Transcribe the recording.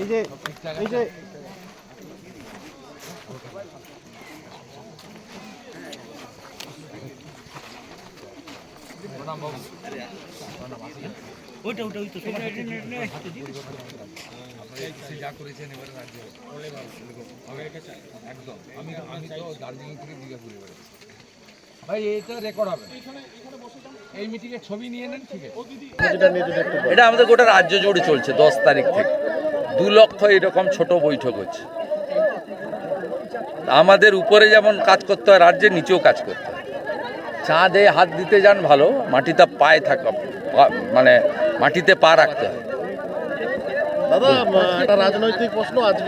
এই যে এই যে। প্রণাম বাবু সে যা করেছেন এবারে রাজ্যে একদম আমি আমি তো দার্জিলিং থেকে দীঘা ঘুরে বেড়াচ্ছি ভাই এটা রেকর্ড হবে। এই মিটিংয়ে ছবি নিয়ে নেন ঠিক আছে। এটা আমাদের গোটা রাজ্য জুড়ে চলছে দশ তারিখ থেকে। দু লক্ষ এরকম ছোট বৈঠক হচ্ছে। আমাদের উপরে যেমন কাজ করতে হয়, রাজ্যের নিচেও কাজ করতে হয়। চাঁদে হাত দিতে যান ভালো মাটিতে পায়ে থাকা মানে মাটিতে পা রাখতে হয়। দাদা একটা রাজনৈতিক প্রশ্ন আজকে